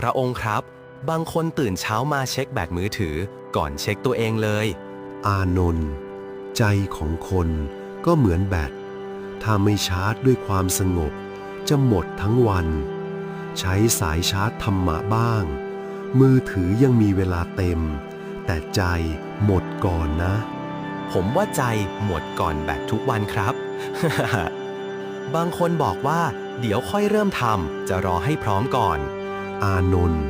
พระองค์ครับ บางคนตื่นเช้ามาเช็คแบตมือถือ ก่อนเช็คตัวเองเลย อานนท์ใจของคนก็เหมือนแบต ถ้าไม่ชาร์จด้วยความสงบ จะหมดทั้งวัน ใช้สายชาร์จธรรมะบ้าง มือถือยังมีเวลาเต็ม แต่ใจหมดก่อนนะ ผมว่าใจหมดก่อนแบตทุกวันครับ บางคนบอกว่า เดี๋ยวค่อยเริ่มทำจะรอให้พร้อมก่อน อานนท์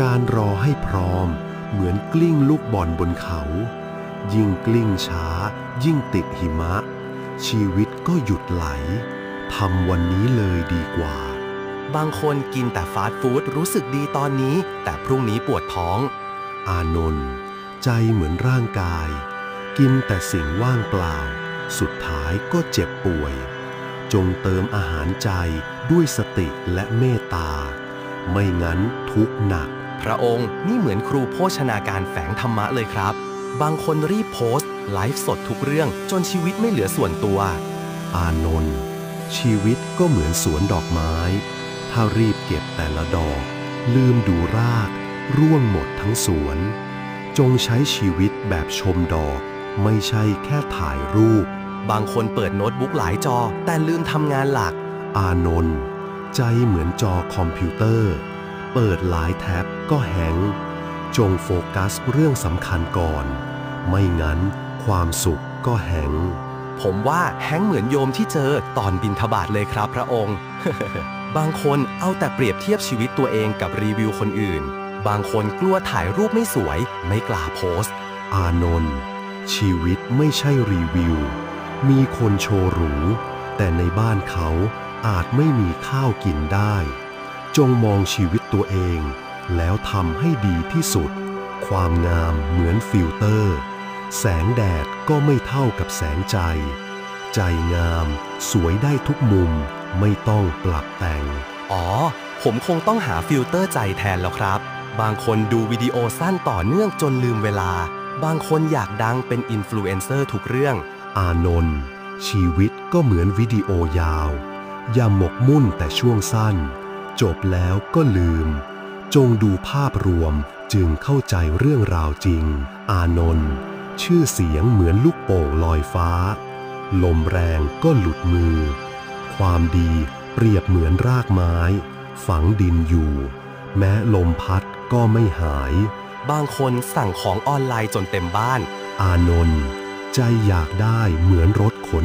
การรอให้พร้อม เหมือนกลิ้งลูกบอลบนเขา ยิ่งกลิ้งช้า ยิ่งติดหิมะ ชีวิตก็หยุดไหลทำวันนี้เลยดีกว่า บางคนกินแต่ฟาสต์ฟู้ดรู้สึกดีตอนนี้ แต่พรุ่งนี้ปวดท้อง อานนท์ใจเหมือนร่างกาย กินแต่สิ่งว่างเปล่า สุดท้ายก็เจ็บป่วย จงเติมอาหารใจด้วยสติและเมตตา ไม่งั้นทุกข์หนัก พระองค์นี่เหมือนครูโภชนาการแฝงธรรมะเลยครับ บางคนรีบโพสต์ ไลฟ์สดทุกเรื่องจนชีวิตไม่เหลือส่วนตัว อานนท์ชีวิตก็เหมือนสวนดอกไม้ ถ้ารีบเก็บแต่ละดอก ลืมดูราก ร่วงหมดทั้งสวน จงใช้ชีวิตแบบชมดอก ไม่ใช่แค่ถ่ายรูป บางคนเปิดโน้ตบุ๊กหลายจอ แต่ลืมทำงานหลัก อานนท์ ใจเหมือนจอคอมพิวเตอร์ เปิดหลายแท็บก็แฮงจงโฟกัสเรื่องสำคัญก่อน ไม่งั้นความสุขก็แฮงผมว่าแฮงเหมือนโยมที่เจอตอนบินทบาทเลยครับพระองค์ บางคนเอาแต่เปรียบเทียบชีวิตตัวเองกับรีวิวคนอื่น บางคนกลัวถ่ายรูปไม่สวย ไม่กล้าโพสต์ อานนท์ชีวิตไม่ใช่รีวิว มีคนโชว์หรู แต่ในบ้านเขา อาจไม่มีข้าวกินได้ จงมองชีวิตตัวเอง แล้วทำให้ดีที่สุด ความงามเหมือนฟิลเตอร์ แสงแดดก็ไม่เท่ากับแสงใจ ใจงามสวยได้ทุกมุมไม่ต้องปรับแต่ง อ๋อ ผมคงต้องหาฟิลเตอร์ใจแทนแล้วครับ บางคนดูวิดีโอสั้นต่อเนื่องจนลืมเวลา บางคนอยากดังเป็นอินฟลูเอนเซอร์ทุกเรื่อง อานนท์ชีวิตก็เหมือนวิดีโอยาว อย่าหมกมุ่นแต่ช่วงสั้น จบแล้วก็ลืม จงดูภาพรวมจึงเข้าใจเรื่องราวจริง อานนท์ชื่อเสียงเหมือนลูกโป่งลอยฟ้า ลมแรงก็หลุดมือ ความดีเปรียบเหมือนรากไม้ ฝังดินอยู่ แม้ลมพัดก็ไม่หาย บางคนสั่งของออนไลน์จนเต็มบ้าน อานนท์ใจอยากได้เหมือนรถขน